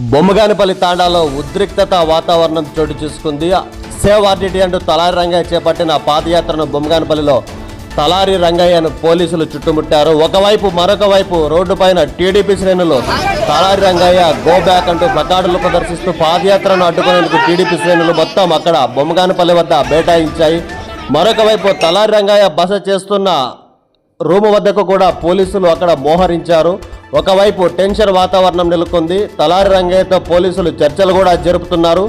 బొమ్మగానిపల్లి తాండాలో ఉద్రిక్తత వాతావరణం చోటు చేసుకుంది. సేవ్ అంటూ తలారి రంగయ్య చేపట్టిన పాదయాత్రను బొమ్మగానిపల్లిలో తలారి రంగయ్యను పోలీసులు చుట్టుముట్టారు. ఒకవైపు మరొక వైపు రోడ్డు పైన టీడీపీ శ్రేణులు తలారి రంగయ్య గో బ్యాక్ అంటూ ప్లకార్డులు ప్రదర్శిస్తూ పాదయాత్రను అడ్డుకునేందుకు టీడీపీ శ్రేణులు మొత్తం అక్కడ బొమ్మగానిపల్లి వద్ద బేటాయించాయి. మరొక వైపు తలారి రంగయ్య బస చేస్తున్న రూము వద్దకు కూడా పోలీసులు అక్కడ మోహరించారు. ఒకవైపు టెన్షన్ వాతావరణం నెలకొంది. తలారి రంగయ్యతో పోలీసులు చర్చలు కూడా జరుపుతున్నారు.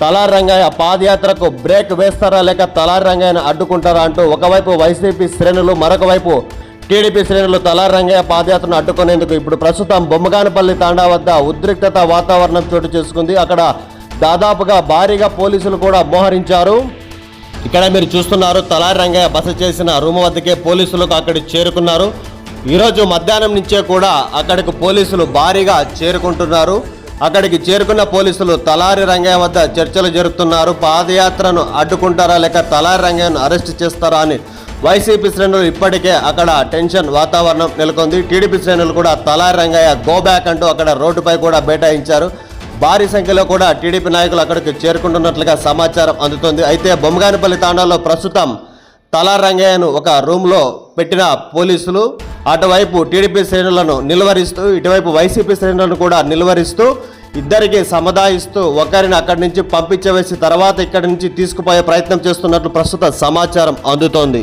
తలారి రంగయ్య పాదయాత్రకు బ్రేక్ వేస్తారా లేక తలారి రంగయ్యను అడ్డుకుంటారా అంటూ ఒకవైపు వైసీపీ శ్రేణులు మరొక వైపు టీడీపీ శ్రేణులు తలారి రంగయ్య పాదయాత్రను అడ్డుకునేందుకు ఇప్పుడు ప్రస్తుతం బొమ్మగానపల్లి తాండా వద్ద ఉద్రిక్తత వాతావరణం చోటు చేసుకుంది. అక్కడ దాదాపుగా భారీగా పోలీసులు కూడా మోహరించారు. ఇక్కడ మీరు చూస్తున్నారు తలారి రంగయ్య బస చేసిన రూమ్ వద్దకే పోలీసులకు అక్కడికి చేరుకున్నారు. ఈరోజు మధ్యాహ్నం నుంచే కూడా అక్కడికి పోలీసులు భారీగా చేరుకుంటున్నారు. అక్కడికి చేరుకున్న పోలీసులు తలారి రంగయ్య వద్ద చర్చలు జరుపుతున్నారు. పాదయాత్రను అడ్డుకుంటారా లేక తలారి రంగయ్యను అరెస్ట్ చేస్తారా అని వైసీపీ శ్రేణులు ఇప్పటికే అక్కడ టెన్షన్ వాతావరణం నెలకొంది. టీడీపీ శ్రేణులు కూడా తలారి రంగయ్య గో బ్యాక్ అంటూ అక్కడ రోడ్డుపై కూడా బైఠాయించారు భారీ సంఖ్యలో కూడా టీడీపీ నాయకులు అక్కడికి చేరుకుంటున్నట్లుగా సమాచారం అందుతోంది. అయితే బొమ్మగానిపల్లి తాండాలో ప్రస్తుతం తలారి రంగయ్యను ఒక రూమ్లో పెట్టిన పోలీసులు అటువైపు టీడీపీ శ్రేణులను నిలువరిస్తూ ఇటువైపు వైసీపీ శ్రేణులను కూడా నిలువరిస్తూ ఇద్దరికి సముదాయిస్తూ ఒకరిని అక్కడి నుంచి పంపించవేసి తర్వాత ఇక్కడి నుంచి తీసుకుపోయే ప్రయత్నం చేస్తున్నట్లు ప్రస్తుత సమాచారం అందుతోంది.